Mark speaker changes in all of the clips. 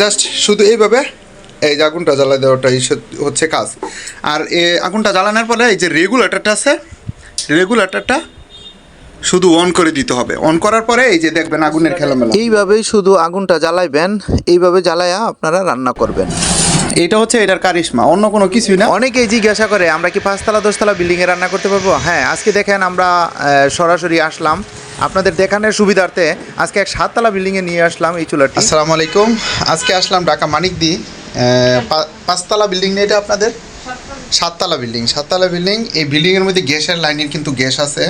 Speaker 1: Just শুধু এইভাবে এই যে আগুনটা জ্বালা দেওয়াটাই হচ্ছে কাজ। আর এ আগুনটা জ্বালানোর পরে এই যে রেগুলেটরটা আছে রেগুলেটরটা শুধু অন করে দিতে হবে। অন করার পরে এই যে দেখবেন আগুনের খেলামেলা।
Speaker 2: এইভাবেই শুধু আগুনটা জ্বালাইবেন, এইভাবে জ্বালায়া আপনারা রান্না করবেন।
Speaker 1: এটা হচ্ছে এটার কারিশমা অন্য কোনো কিছুই না।
Speaker 2: অনেকেই জিজ্ঞাসা করে আমরা কি পাঁচতলা দশতলা বিল্ডিংয়ে রান্না করতে পারব? হ্যাঁ আজকে দেখেন আমরা সরাসরি আসলাম। আপনাদের দেখানোর সুবিধার্থে আজকে এক সাততলা বিল্ডিংয়ে নিয়ে আসলাম এই চুলাটি।
Speaker 1: আসসালামু আলাইকুম। আজকে আসলাম ঢাকা মানিকদি পাঁচতলা বিল্ডিং না এটা আপনাদের? সাততলা বিল্ডিং সাততলা বিল্ডিং এই বিল্ডিংয়ের মধ্যে গ্যাসের লাইনের কিন্তু গ্যাস আছে।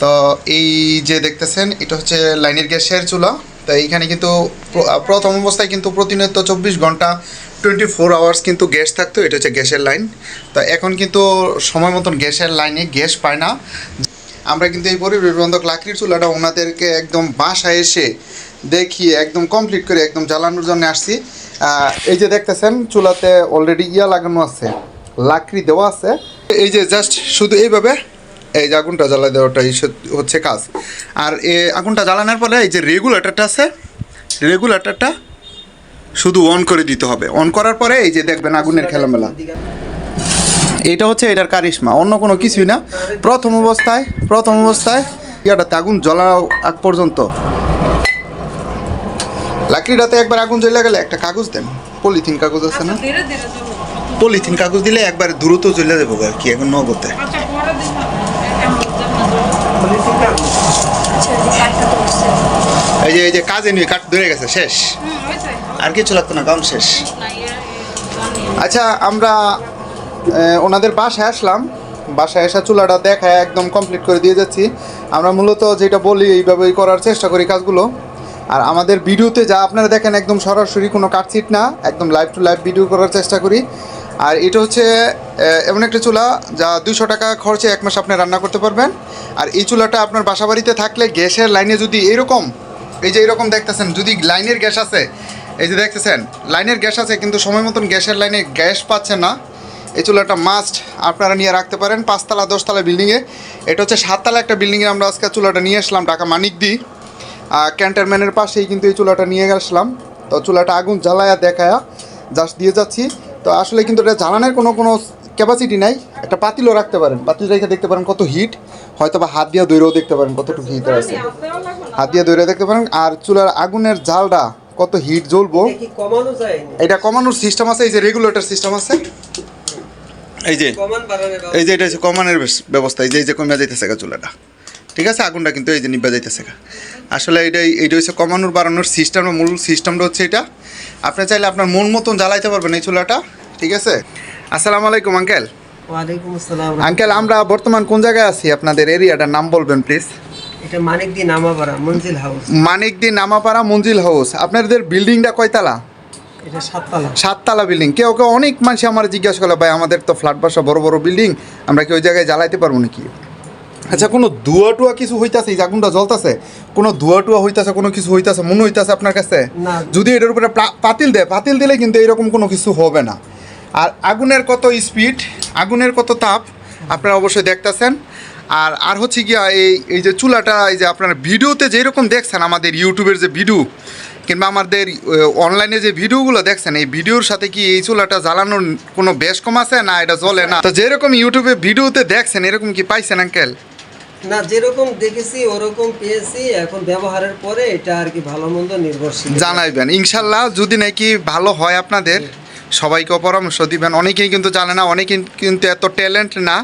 Speaker 1: তো এই যে দেখতেছেন এটা হচ্ছে লাইনের গ্যাসের চুলা। তো এইখানে কিন্তু প্রথম অবস্থায় কিন্তু প্রতিনিয়ত চব্বিশ ঘণ্টা টোয়েন্টি ফোর আওয়ার্স কিন্তু গ্যাস থাকতো, এটা হচ্ছে গ্যাসের লাইন। তো এখন কিন্তু সময় মতন গ্যাসের লাইনে গ্যাস পায় না। আমরা কিন্তু এই পরিবেশ বন্ধক লাকড়ির চুলাটা ওনাদেরকে একদম বাসায় এসে দেখিয়ে একদম কমপ্লিট করে একদম জ্বালানোর জন্য আসছি। এই যে দেখতেছেন, চুলাতে অলরেডি ইয়া লাগানো আছে, লাকড়ি দেওয়া আছে। এই যে জাস্ট শুধু এইভাবে এই যে আগুনটা জ্বালা দেওয়াটাই হচ্ছে কাজ। আর এ আগুনটা জ্বালানোর পরে এই যে রেগুলেটরটা আছে রেগুলেটরটা শুধু অন করে দিতে হবে। অন করার পরে এই যে দেখবেন আগুনের খেলামেলা। এটা হচ্ছে এটার কারিশমা অন্য কোনো কিছুই না। প্রথম অবস্থায় প্রথম অবস্থায় ইয়াটাতে আগুন জ্বলা আগ পর্যন্ত। লাকড়িটাতে একবার আগুন জ্বলে গেলে একটা কাগজ দেন। পলিথিন কাগজ আছে না?
Speaker 3: চলো
Speaker 1: পলিথিন কাগজ দিলে একবার দ্রুত জ্বলে দেবো আর কি এখন নগদে
Speaker 3: আচ্ছা পরে দিন এখন যেমন
Speaker 1: এই যে এই যে কাজে নিয়ে কাঠ ধরে গেছে, শেষ? আর কিছু লাগতো না, কাম শেষ? আচ্ছা আমরা ওনাদের বাসায় আসলাম। বাসায় এসে চুলাটা দেখায় একদম কমপ্লিট করে দিয়ে যাচ্ছি। আমরা মূলত যেটা বলি, এইভাবেই করার চেষ্টা করি কাজগুলো। আর আমাদের ভিডিওতে যা আপনারা দেখেন, একদম সরাসরি কোনো কাটছিট না। একদম লাইভ টু লাইভ ভিডিও করার চেষ্টা করি। আর এটা হচ্ছে এমন একটা চুলা যা দুশো টাকা খরচে এক মাস আপনি রান্না করতে পারবেন। আর এই চুলাটা আপনার বাসা বাড়িতে থাকলে গ্যাসের লাইনে যদি এরকম এই যে এরকম দেখতেছেন, যদি লাইনের গ্যাস আছে, এই যে দেখতেছেন, লাইনের গ্যাস আছে, কিন্তু সময় মতন গ্যাসের লাইনে গ্যাস পাচ্ছেন না। এই চুলাটা মাস্ট আপনারা নিয়ে রাখতে পারেন, পাঁচতলা, দশতলা বিল্ডিংয়ে। এটা হচ্ছে সাততলা একটা বিল্ডিংয়ে আমরা আজকে চুলাটা নিয়ে আসলাম ঢাকা মানিকদি। ক্যান্টারম্যানের পাশেই কিন্তু এই চুলাটা নিয়ে আসলাম। তো চুলাটা আগুন জ্বালায়া দেখায়া জাস্ট দিয়ে যাচ্ছি। তো আসলে কিন্তু এটা জ্বালানোর কোনো কোনো ক্যাপাসিটি নাই। একটা পাতিলও রাখতে পারেন। পাতিল রেখে দেখতে পারেন কত হিট হয়তো বা হাত দিয়ে দৈরেও দেখতে পারেন কতটুকু হিট আছে। হাত দিয়ে দৈরে দেখতে পারেন। আর চুলার আগুনের জালটা কত হিট জ্বলবো এটা কমানোর সিস্টেম আছে এই যে রেগুলেটর সিস্টেম আছে। এই যে এই যে এটা হচ্ছে কমানোর বেস- ব্যবস্থা। এই যে এই যে কমে যাইতেছে গা চুলাটা। ঠিক আছে? আগুনটা কিন্তু এই যে নিবা যাইতেছে গা। আসলে এটাই এইটা হচ্ছে কমানোর বাড়ানোর সিস্টেমটা মূল সিস্টেমটা হচ্ছে এটা। আপনি চাইলে আপনার মন মতন জ্বালাইতে পারবেন এই চুলাটা ঠিক আছে? আসসালামু আলাইকুম আঙ্কেল।
Speaker 4: ওয়ালাইকুম আসসালাম
Speaker 1: আঙ্কেল আমরা বর্তমান কোন জায়গায় আছি? আপনাদের এরিয়াটার নাম বলবেন প্লিজ
Speaker 4: এটা মানিক দি নামাপাড়া মঞ্জিল হাউস।
Speaker 1: মানিকদি নামাপাড়া মঞ্জিল হাউস। আপনাদের বিল্ডিংটা কয়তলা?
Speaker 4: এটা সাততলা।
Speaker 1: সাততলা বিল্ডিং। কেউ কেউ অনেক মানুষ আমার জিজ্ঞাসা করল ভাই আমাদের তো ফ্ল্যাট বাসা বড় বড় বিল্ডিং আমরা কি ওই জায়গায় জ্বালাইতে পারব নাকি? আচ্ছা কোনো ধোয়া টুয়া কিছু হইতাছে? এই যে আগুনটা জ্বলতাছে? কোনো ধোয়া টুয়া হইতাছে কোনো কিছু হইতাছে মনে হইতাছে আপনার কাছে? যদি এটার উপরে পাতিল দেয় পাতিল দিলে কিন্তু এরকম কোনো কিছু হবে না। আর আগুনের কত স্পিড আগুনের কত তাপ আপনারা অবশ্যই দেখতেছেন। আর আর হচ্ছে গিয়া এই এই যে চুলাটা এই যে আপনার ভিডিওতে যেরকম দেখছেন আমাদের ইউটিউবের যে ভিডিও কিংবা আমাদের অনলাইনে যে ভিডিওগুলো দেখছেন এই ভিডিওর সাথে কি এই চুলাটা জ্বালানোর কোনো বেশ কম আছে? না এটা জ্বলে না। তো যেরকম ইউটিউবে ভিডিওতে দেখছেন এরকম কি পাইছেন আঙ্কেল?
Speaker 4: না যেরকম দেখেছি ওরকম পেয়েছি। এখন ব্যবহারের পরে এটা আর কি ভালো মন্দ নির্ভরশীল।
Speaker 1: জানাইবেন। ইনশাল্লাহ যদি নাকি ভালো হয় আপনাদের সবাইকে পরামর্শ দিবেন। অনেকেই কিন্তু জানে না অনেকেই কিন্তু এত ট্যালেন্ট না।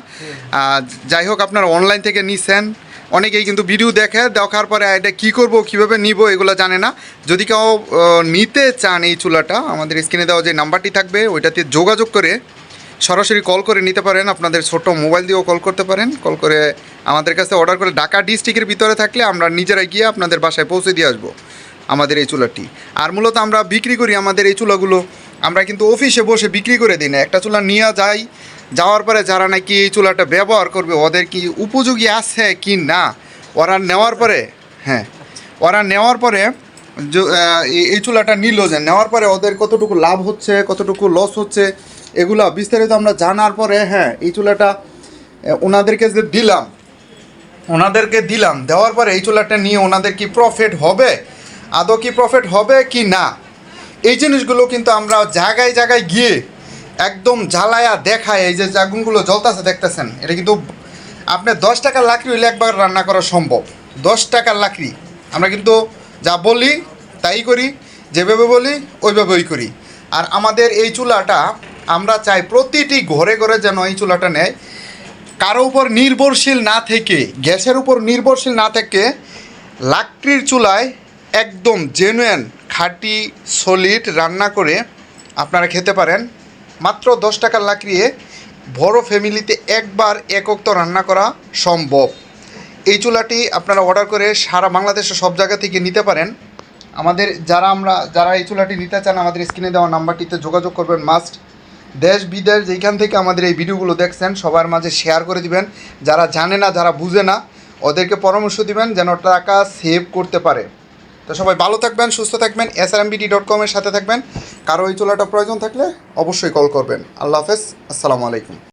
Speaker 1: আর যাই হোক আপনারা অনলাইন থেকে নিছেন। অনেকেই কিন্তু ভিডিও দেখে দেখার পরে এটা কী করব কীভাবে নিব? এগুলো জানে না। যদি কেউ নিতে চান এই চুলাটা আমাদের স্ক্রিনে দেওয়া যে নাম্বারটি থাকবে ওইটাতে যোগাযোগ করে সরাসরি কল করে নিতে পারেন, আপনাদের ছোট মোবাইল দিয়েও কল করতে পারেন। কল করে আমাদের কাছে অর্ডার করে ঢাকা ডিস্ট্রিক্টের ভিতরে থাকলে আমরা নিজেরাই গিয়ে আপনাদের বাসায় পৌঁছে দিয়ে আসব আমাদের এই চুলাটি। আর মূলত আমরা বিক্রি করি আমাদের এই চুলাগুলো। আমরা কিন্তু অফিসে বসে বিক্রি করে দিই না। একটা চুলা নিয়ে যাই, যাওয়ার পরে যারা নাকি এই চুলাটা ব্যবহার করবে, ওদের কি উপযোগী আছে কি না? ওরা নেওয়ার পরে হ্যাঁ ওরা নেওয়ার পরে এই চুলাটা নিল যে, নেওয়ার পরে ওদের কতটুকু লাভ হচ্ছে, কতটুকু লস হচ্ছে এগুলো বিস্তারিত আমরা জানার পরে হ্যাঁ এই চুলাটা ওনাদেরকে যে দিলাম, ওনাদেরকে দিলাম, দেওয়ার পরে এই চুলাটা নিয়ে ওনাদের কি প্রফিট হবে? আদৌ কি প্রফিট হবে কি না? এই জিনিসগুলো কিন্তু আমরা জায়গায় জায়গায় গিয়ে একদম জ্বালায়া দেখায় এই যে আগুনগুলো জ্বলতেছে, দেখতেছেন? এটা কিন্তু আপনার দশ টাকার লাকড়ি হইলে একবার রান্না করা সম্ভব। দশ টাকার লাকড়ি। আমরা কিন্তু যা বলি, তাই করি, যেভাবে বলি, ওইভাবেই করি। আর আমাদের এই চুলাটা আমরা চাই প্রতিটি ঘরে ঘরে যেন এই চুলাটা নেয়। কারও উপর নির্ভরশীল না থেকে, গ্যাসের উপর নির্ভরশীল না থেকে লাকড়ির চুলায় একদম জেনুয়েন খাঁটি সলিড রান্না করে আপনারা খেতে পারেন। মাত্র দশ টাকার লাকড়িয়ে বড় ফ্যামিলিতে একবার একক তো রান্না করা সম্ভব। এই চুলাটি আপনারা অর্ডার করে সারা বাংলাদেশের সব জায়গা থেকে নিতে পারেন। আমাদের যারা আমরা, যারা এই চুলাটি নিতে চান, আমাদের স্ক্রিনে দেওয়া নাম্বারটিতে যোগাযোগ করবেন। মাস্ট দেশ, বিদেশ যেখান থেকে আমাদের এই ভিডিওগুলো দেখছেন, সবার মাঝে শেয়ার করে দিবেন। যারা জানে না, যারা বুঝে না, ওদেরকে পরামর্শ দিবেন যেন টাকা সেভ করতে পারে। তো সবাই ভালো থাকবেন, সুস্থ থাকবেন এস আর ডট কমের সাথে থাকবেন। কারও এই চোলাটা প্রয়োজন থাকলে অবশ্যই কল করবেন। আল্লাহ হাফেজ, আসসালামু আলাইকুম।